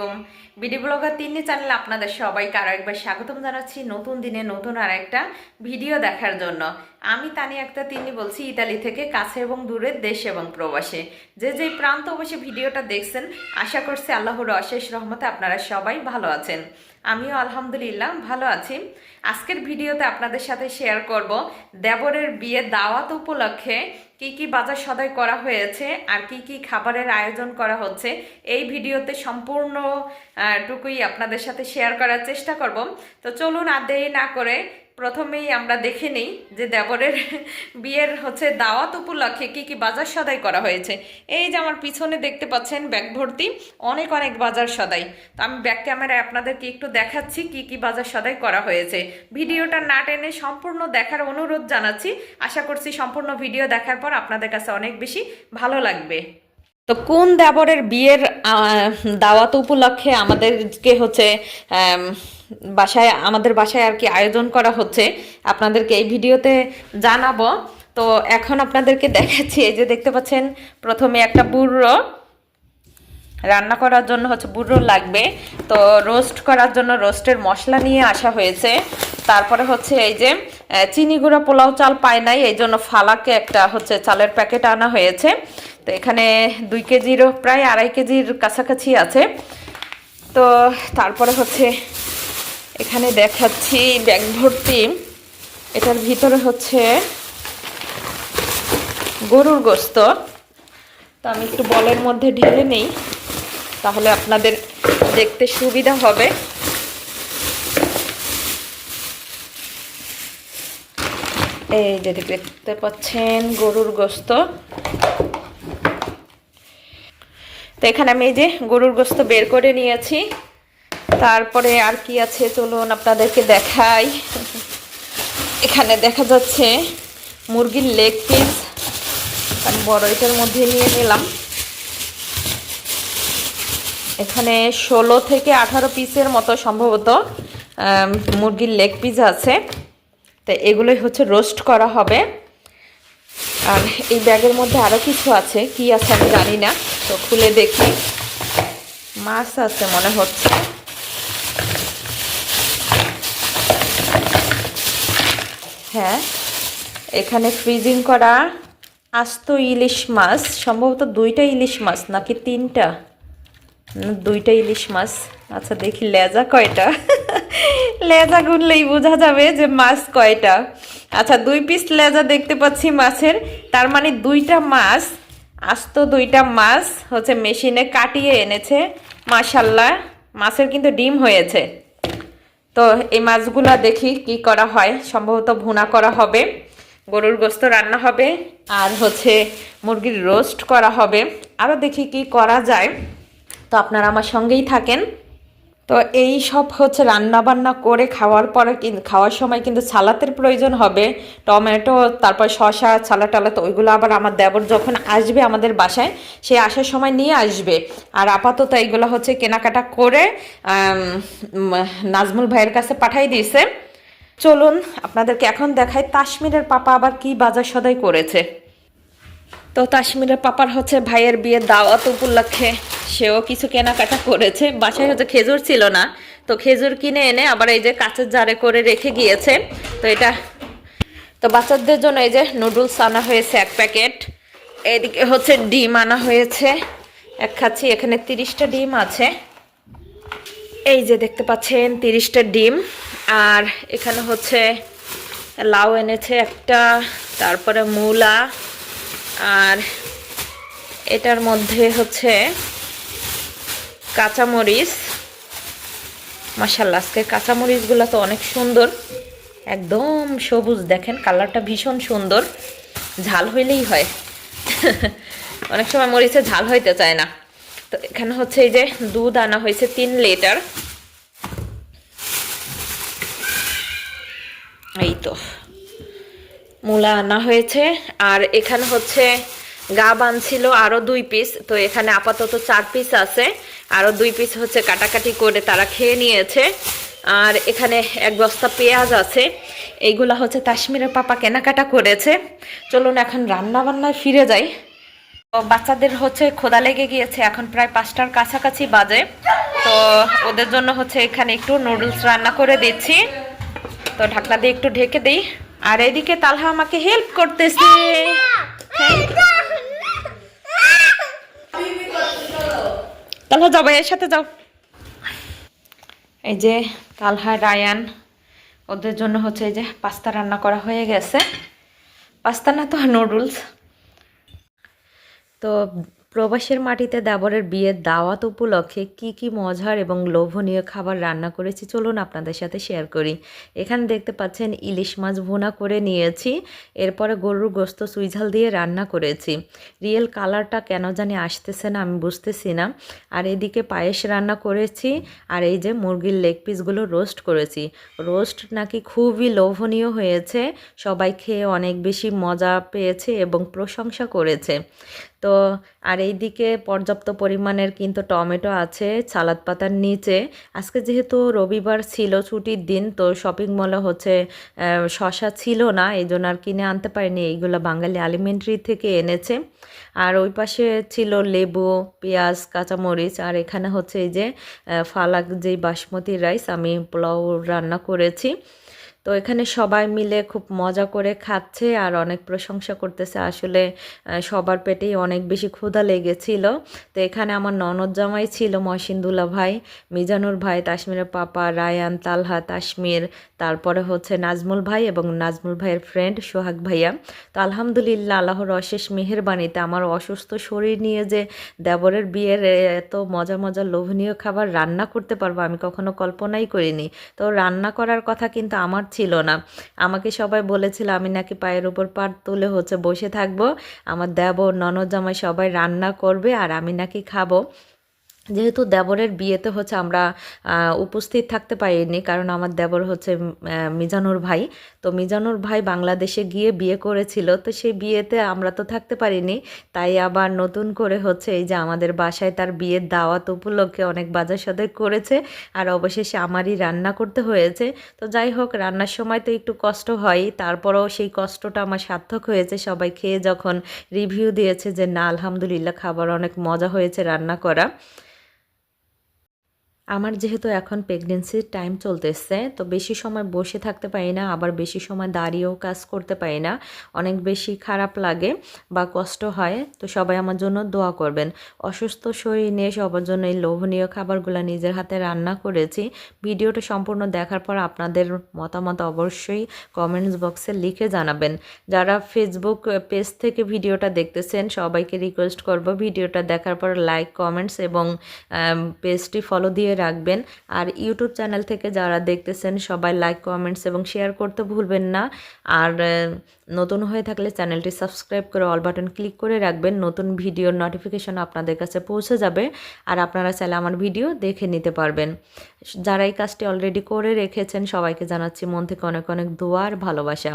আলাইকুম। BD blogger তিনি চ্যানেলে আপনাদের সবাইকে আরও একবার স্বাগতম জানাচ্ছি নতুন দিনে নতুন আর একটা ভিডিও দেখার জন্য। আমি তানি একটা তিনি বলছি, ইতালি থেকে কাছে এবং দূরের দেশ এবং প্রবাসে। যে যে প্রান্ত অবশ্যই ভিডিওটা দেখছেন, আশা করছি আল্লাহর অশেষ রহমতে আপনারা সবাই ভালো আছেন। আমিও আলহামদুলিল্লাহ ভালো আছি। আজকের ভিডিওতে আপনাদের সাথে শেয়ার করব দেবরের বিয়ে দাওয়াত উপলক্ষে কি কি বাজার সদাই করা হয়েছে আর কি কি খাবারের আয়োজন করা হচ্ছে। এই ভিডিওতে সম্পূর্ণ টুকুই আপনাদের সাথে শেয়ার করার চেষ্টা করব। তো চলুন আর দেরি না করে প্রথমেই আমরা দেখে নিই যে দেবরের বিয়ের হচ্ছে দাওয়াত উপলক্ষে কি কি বাজার সদাই করা হয়েছে। এই যে আমার পিছনে দেখতে পাচ্ছেন ব্যাগ ভর্তি, অনেক অনেক বাজার সদাই। তো আমি ব্যাগ ক্যামেরায় আপনাদেরকে একটু দেখাচ্ছি কি কি বাজার সদাই করা হয়েছে। ভিডিওটা না টেনে সম্পূর্ণ দেখার অনুরোধ জানাচ্ছি। আশা করছি সম্পূর্ণ ভিডিও দেখার পর আপনাদের কাছে অনেক বেশি ভালো লাগবে। তো কোন দেবরের বিয়ের দাওয়াত উপলক্ষে আমাদেরকে হচ্ছে বাসায়, আমাদের বাসায় আর কি আয়োজন করা হচ্ছে। আপনাদেরকে এই ভিডিওতে জানাব। তো এখন আপনাদেরকে দেখাচ্ছি, এই যে দেখতে পাচ্ছেন, প্রথমে একটা বুড়ো। রান্না করার জন্য হচ্ছে বুড়ো লাগবে। তো রোস্ট করার জন্য রোস্টের মশলা নিয়ে আসা হয়েছে। তারপরে হচ্ছে এই যে চিনি গুঁড়া পোলাও চাল পায় নাই, এই জন্য ফালাকে একটা হচ্ছে চালের প্যাকেট আনা হয়েছে। তো এখানে দুই কেজিরও প্রায় আড়াই কেজির কাছাকাছি আছে। তো তারপরে হচ্ছে এখানে দেখাচ্ছি ব্যাগ ভর্তি। এটার ভিতরে হচ্ছে গরুর গোস্ত। তো আমি একটু বলের মধ্যে ঢেলে নেই, তাহলে আপনাদের দেখতে সুবিধা হবে। এই যে দেখতে পাচ্ছেন গরুর গোস্ত। তো এখানে আমি এই যে গরুর গোস্ত বের করে নিয়েছি। তারপরে আর কি আছে চলুন আপনাদেরকে দেখাই। এখানে দেখা যাচ্ছে মুরগির লেগ পিস আমি বড় এটার মধ্যে নিয়ে নিলাম। এখানে ষোলো থেকে আঠারো পিসের মতো সম্ভবত মুরগির লেগ পিস আছে। তো এগুলোই হচ্ছে রোস্ট করা হবে। আর এই ব্যাগের মধ্যে আরও কিছু আছে, কি আছে আমি জানি না। তো খুলে দেখি। মাছ আছে মনে হচ্ছে। হ্যাঁ এখানে ফ্রিজিং করা আস্ত ইলিশ মাছ, সম্ভবত দুইটা ইলিশ মাছ, নাকি তিনটা? দুইটা ইলিশ মাছ। আচ্ছা দেখি লেজা কয়টা? লেজা গুনলেই বোঝা যাবে যে মাছ কয়টা। আচ্ছা দুই পিস লেজা দেখতে পাচ্ছি মাছের। তার মানে দুইটা মাছ, আস্ত দুইটা মাছ হচ্ছে মেশিনে কাটিয়ে এনেছে। মাশাল্লাহ, মাছের কিন্তু ডিম হয়েছে। তো এই মাছগুলা দেখি কি করা হয়। সম্ভবত ভুনা করা হবে। গরুর গোস্ত রান্না হবে। আর হচ্ছে মুরগির রোস্ট করা হবে। আরও দেখি কি করা যায়। তো আপনারা আমার সঙ্গেই থাকেন। তো এই সব হচ্ছে রান্না বান্না করে খাওয়ার পরে খাওয়ার সময় কিন্তু সালাতের প্রয়োজন হবে। টমেটো, তারপর শশা ছালা টালা তো ওইগুলো আবার আমার দেবর যখন আসবে আমাদের বাসায়, সে আসার সময় নিয়ে আসবে। আর আপাতত এইগুলো হচ্ছে কেনাকাটা করে নাজমুল ভাইয়ের কাছে পাঠাই দিয়েছে। চলুন, আপনাদেরকে এখন দেখাই তাসমিরের পাপা আবার কি বাজার সদাই করেছে। তো কাশ্মীরের পাপার হচ্ছে ভাইয়ের বিয়ে দাওয়াত উপলক্ষে। সেও কিছু কেনাকাটা করেছে। বাসায় হচ্ছে খেজুর ছিল না। তো খেজুর কিনে এনে আবার এই যে কাঁচের জারে করে রেখে গিয়েছে। তো এটা তো বাচ্চাদের জন্য এই যে নুডলস আনা হয়েছে এক প্যাকেট। এদিকে হচ্ছে ডিম আনা হয়েছে। এক খাচ্ছি, এখানে তিরিশটা ডিম আছে। এই যে দেখতে পাচ্ছেন, তিরিশটা ডিম। আর এখানে হচ্ছে লাউ এনেছে একটা, তারপরে মূলা আর এটার মধ্যে হচ্ছে কাঁচামরিচ। মাসাল্লাহ আজকে কাঁচামরিচগুলো তো অনেক সুন্দর। একদম সবুজ, দেখেন কালারটা ভীষণ সুন্দর। ঝাল হইলেই হয়। অনেক সময় মরিচে ঝাল হইতে চায় না। তো এখানে হচ্ছে এই যে দুধ আনা হয়েছে তিন লিটার। এই তো। মূলা আনা হয়েছে। আর এখানে হচ্ছে গা বানছিল আরও দুই পিস তো এখানে আপাতত চার পিস আছে। আরও দুই পিস হচ্ছে কাটাকাটি করে তারা খেয়ে নিয়েছে। আর এখানে এক বস্তা পেঁয়াজ আছে। এইগুলা হচ্ছে কাশ্মীরের পাপা কেনাকাটা করেছে। চলুন এখন রান্না বান্নায় ফিরে যাই। তো বাচ্চাদের হচ্ছে খোদা লেগে গিয়েছে, এখন প্রায় পাঁচটার কাছাকাছি বাজে। তো ওদের জন্য হচ্ছে এখানে একটু নুডলস রান্না করে দিচ্ছি। তো ঢাকনা দিয়ে একটু ঢেকে দিই। আর এদিকে তালহা আমাকে হেল্প করতেছে। তালহা যাও ভাইয়ের সাথে যাও। এই যে তালহা, রায়ান, ওদের জন্য হচ্ছে এই যে পাস্তা রান্না করা হয়ে গেছে। পাস্তা না তো নুডলস তো প্রবাসের মাটিতে দেবরের বিয়ের দাওয়াত উপলক্ষে কি কি মজার এবং লোভনীয় খাবার রান্না করেছি চলুন আপনাদের সাথে শেয়ার করি। এখানে দেখতে পাচ্ছেন ইলিশ মাছ ভুনা করে নিয়েছি, এরপরে গরুর গোস্ত সুইঝাল দিয়ে রান্না করেছি। রিয়েল কালারটা কেন জানি আসতেছে না, আমি বুঝতেছি না। আর এদিকে পায়েস রান্না করেছি, আর এই যে মুরগির লেগ পিসগুলো রোস্ট করেছি। রোস্ট নাকি খুবই লোভনীয় হয়েছে, সবাই খেয়ে অনেক বেশি মজা পেয়েছে এবং প্রশংসা করেছে। তো, আর এইদিকে পর্যাপ্ত পরিমাণের কিন্তু টমেটো আছে, সালাদ পাতার নিচে। আজকে যেহেতু রবিবার ছিল ছুটির দিন, তো শপিং মলে হচ্ছে শশা ছিল না, এই জন্য আর কিনে আনতে পারিনি। এইগুলো বাঙালি আলিমেন্টারি থেকে এনেছে। আর ওই পাশে ছিল লেবু, পেঁয়াজ, কাঁচামরিচ, আর এখানে হচ্ছে এই যে ফালাক যেই বাসমতি রাইস আমি পোলাও রান্না করেছি। তো এখানে সবাই মিলে খুব মজা করে খাচ্ছে আর অনেক প্রশংসা করতেছে। আসলে সবার পেটেই অনেক বেশি ক্ষুধা লেগেছিল। তো এখানে আমার ননদ জামাই ছিল, মহসিন্দুল্লা ভাই, মিজানুর ভাই, তাসমিরের পাপা, রায়ান, তালহা, তাসমির, তারপরে হচ্ছে নাজমুল ভাই এবং নাজমুল ভাইয়ের ফ্রেন্ড সোহাগ ভাইয়া। তো আলহামদুলিল্লাহ, আল্লাহর অশেষ মেহেরবানিতে আমার অসুস্থ শরীর নিয়ে যে দেবরের বিয়ের এত মজা মজা লোভনীয় খাবার রান্না করতে পারব আমি কখনো কল্পনাই করিনি। তো রান্না করার কথা কিন্তু আমার ছিল না। আমাকে সবাই বলেছিল, আমি নাকি পায়ের উপর পাট তুলে হচ্ছে, বসে থাকব। আমার দেব ননদ জামাই সবাই রান্না করবে আর আমি নাকি খাব। যেহেতু দেবরের বিয়েতে হচ্ছে আমরা উপস্থিত থাকতে পারিনি, কারণ আমার দেবর হচ্ছে মিজানুর ভাই। তো মিজানুর ভাই বাংলাদেশে গিয়ে বিয়ে করেছিল, তো সেই বিয়েতে আমরা তো থাকতে পারিনি। তাই আবার নতুন করে হচ্ছে এই যে আমাদের বাসায় তার বিয়ের দাওয়াত উপলক্ষে অনেক বাজার সদাই করেছে, আর অবশেষে আমারই রান্না করতে হয়েছে। তো যাই হোক, রান্নার সময় তো একটু কষ্ট হয়, তারপরেও সেই কষ্টটা আমার সার্থক হয়েছে। সবাই খেয়ে যখন রিভিউ দিয়েছে যে না, আলহামদুলিল্লাহ, খাবার অনেক মজা হয়েছে রান্না করা। আমার যেহেতু এখন প্রেগনেন্সির টাইম চলতেছে, তো বেশি সময় বসে থাকতে পারি না, আবার বেশি সময় দাঁড়িয়েও কাজ করতে পারি না। অনেক বেশি খারাপ লাগে বা কষ্ট হয়, তো সবাই আমার জন্য দোয়া করবেন। অসুস্থ শরীর নিয়ে সবার জন্য এই লোভনীয় খাবারগুলো নিজের হাতে রান্না করেছি। ভিডিওটা সম্পূর্ণ দেখার পর আপনাদের মতামত অবশ্যই কমেন্টস বক্সে লিখে জানাবেন। যারা ফেসবুক পেজ থেকে ভিডিওটা দেখতেছেন, সবাইকে রিকোয়েস্ট করব ভিডিওটা দেখার পর লাইক কমেন্টস এবং পেজটি ফলো দিয়ে রাখবেন। আর ইউটিউব চ্যানেল থেকে যারা দেখতেছেন, সবাই লাইক কমেন্টস এবং শেয়ার করতে ভুলবেন না। আর নতুন হয়ে থাকলে চ্যানেলটি সাবস্ক্রাইব করে অল বাটন ক্লিক করে রাখবেন। নতুন ভিডিওর নোটিফিকেশন আপনাদের কাছে পৌঁছে যাবে। আর আপনারা চাইলে আমার ভিডিও দেখে নিতে পারবেন। যারা এই কাজটি অলরেডি করে রেখেছেন সবাইকে জানাচ্ছি মন থেকে অনেক অনেক দোয়া আর ভালোবাসা।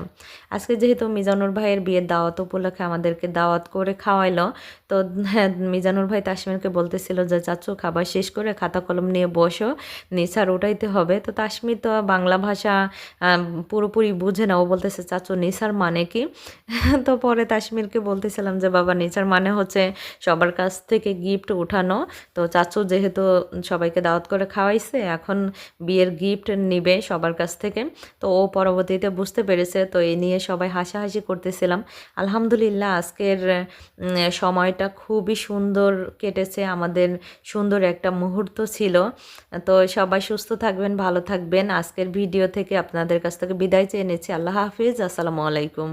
আজকে যেহেতু মিজানুর ভাইয়ের বিয়ের দাওয়াত উপলক্ষে আমাদেরকে দাওয়াত করে খাওয়াইলো তো হ্যাঁ, মিজানুর ভাই তাসমিরকে বলতেছিল যে চাচু খাবার শেষ করে খাতা কলম নিয়ে বসো নিসার উঠাইতে হবে। তো তাসমির তো বাংলা ভাষা পুরোপুরি বুঝে না। ও বলতেছে চাচু নিসার মানে কি? তো পরে তাসমিরকে বলতেছিলাম যে বাবা নিসার মানে হচ্ছে সবার কাছ থেকে গিফট উঠানো। তো চাচু যেহেতু সবাইকে দাওয়াত করে খাওয়াইছে এখন বিয়ের গিফট নিবে সবার কাছ থেকে। তো ও পরবর্তীতে বুঝতে পেরেছে, তো এই নিয়ে সবাই হাসাহাসি করতেছিলাম। আলহামদুলিল্লাহ আজকের সময়টা খুবই সুন্দর কেটেছে, আমাদের সুন্দর একটা মুহূর্ত ছিল। তো সবাই সুস্থ থাকবেন, ভালো থাকবেন। আজকের ভিডিও থেকে আপনাদের কাছ থেকে বিদায় চেয়ে নিচ্ছি। আল্লাহ হাফিজ, আসসালামু আলাইকুম।